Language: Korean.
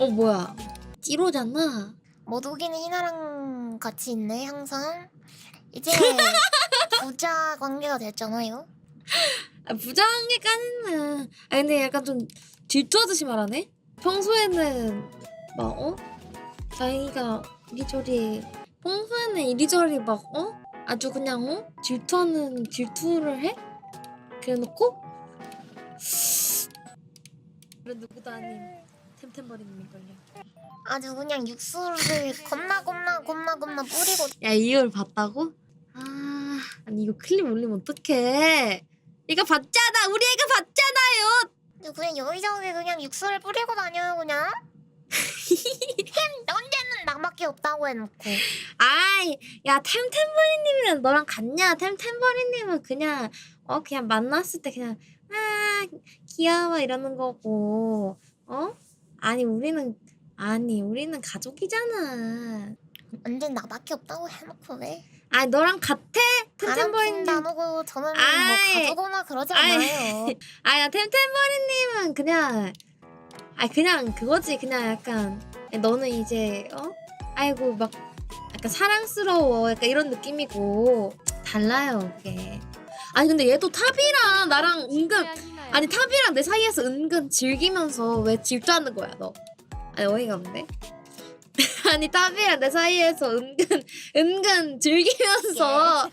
어 뭐야 찌로잖아 모독이는 희나랑 같이 있네 항상. 이제 부자 관계가 됐잖아요. 아, 부장에까지는 아 근데 약간 좀 질투하듯이 말하네 평소에는 막 어? 자기가 이리저리 평소에는 이리저리 막 어? 아주 그냥 어? 질투하는 질투를 해? 그래놓고 그래 누구도 아닌 템템버리님일걸요. 아주 그냥 육수를 겁나 겁나 겁나 겁나 뿌리고 야 이걸 봤다고? 아 아니 이거 클립 올리면 어떡해? 이거 봤잖아! 우리 애가 봤잖아요! 그냥 여기저기 그냥 육수를 뿌리고 다녀요 그냥. 햄 언제는 나밖에 없다고 해놓고. 아이 야 템템버리님이랑 너랑 같냐? 템템버리님은 그냥 어 그냥 만났을 때 그냥 아 귀여워 이러는 거고. 어 아니 우리는 아니 우리는 가족이잖아. 언젠 나밖에 없다고 해놓고 왜? 아니 너랑 같아? 템템버리님. 나누고 저는 뭐 아이, 가져거나 그러지 아이. 않아요. 아야 템템버리님은 그냥 아 그냥 그거지. 그냥 약간 너는 이제 어? 아이고 막 약간 사랑스러워. 약간 이런 느낌이고. 달라요 그게. 아니 근데 얘도 탑이랑 나랑 은근 아니 탑이랑 내 사이에서 은근 즐기면서 왜 질투하는 거야 너? 아니 어이가 없네. 아니 탑이랑 내 사이에서 은근 은근 즐기면서